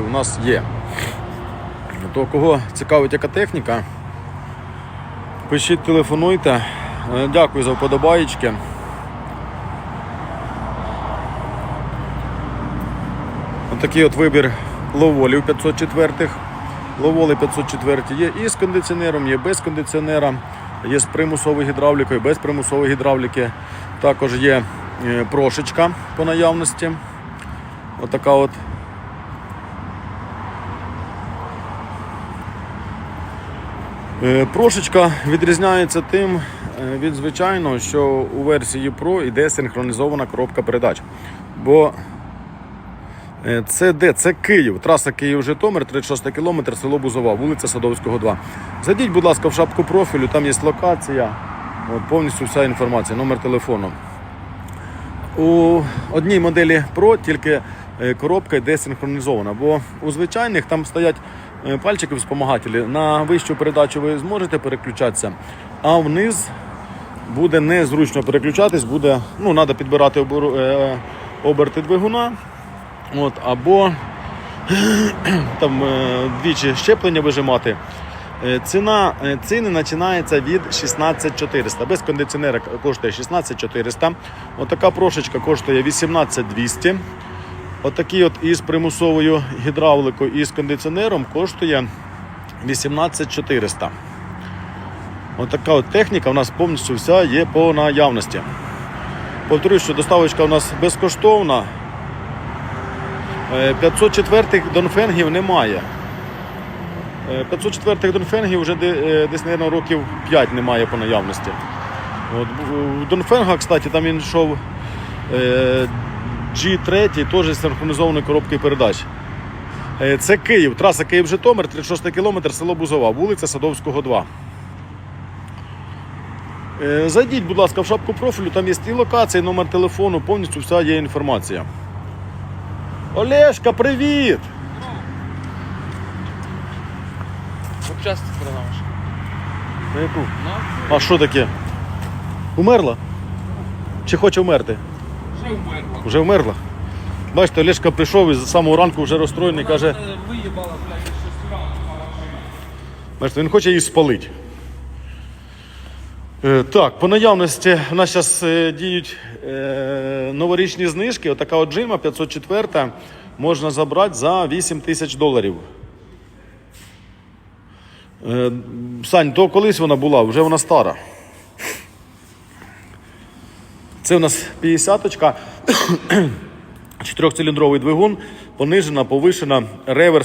у нас є. То кого цікавить яка техніка, пишіть, телефонуйте. Е, Дякую за вподобаєчки. Отакий от вибір ловолів 504 Ловоли 504 є і з кондиціонером, є без кондиціонера, є з примусовою гідравлікою, без примусової гідравліки. Також є е, прошечка по наявності. Отака от. Прошечка відрізняється тим е, від звичайного, що у версії Pro йде синхронізована коробка передач. Бо Е, Це де? Це Київ. Траса Київ-Житомир, 36 кілометр, село Бузова, вулиця Садовського, 2. Зайдіть, будь ласка, в шапку профілю, там є локація, от, повністю вся інформація, номер телефону. У одній моделі Pro тільки е, коробка йде синхронізована, бо у звичайних там стоять е, пальчики вспомагателі. На вищу передачу ви зможете переключатися, а вниз буде незручно переключатись, буде, ну, треба підбирати е, оберти двигуна. От, або там е, двічі щеплення вижимати. Ціна ціни починається від 16400. Без кондиціонера коштує 16400. Отака прошечка коштує 18200. Отакий от із примусовою гідравликою і з кондиціонером коштує 18400. Отака от техніка у нас повністю вся є по наявності. Повторюю, що доставочка у нас безкоштовна. Е, 504 донфенгів немає. Е, 504 донфенгів вже е, десь, мабуть, років 5 немає по наявності. От, в- Донфенга, кстати, там він йшов е, G3, теж з синхронізованою коробкою передач. Е, Це Київ, траса Київ-Житомир, 36 кілометр, село Бузова, вулиця Садовського, 2. Е, Зайдіть, будь ласка, в шапку профілю, там є і локація, і номер телефону, повністю вся є інформація. Олешка, привіт! Запчасти продаваш. На яку? А що таке? Умерла? Чи хоче вмерти? Вже умерла. Вже вмерла. Бачите, Олешка прийшов і з самого ранку вже розстроєний, каже, Виїбала, блядь, бачите, він хоче її спалити. Е, Так, по наявності у нас зараз діють е, новорічні знижки. Отака от джима 504 можна забрати за 8 тисяч доларів. Е, Сань, то колись вона була, вже вона стара. Це у нас 50-очка, чотирьохциліндровий двигун, понижена, повишена, реверс.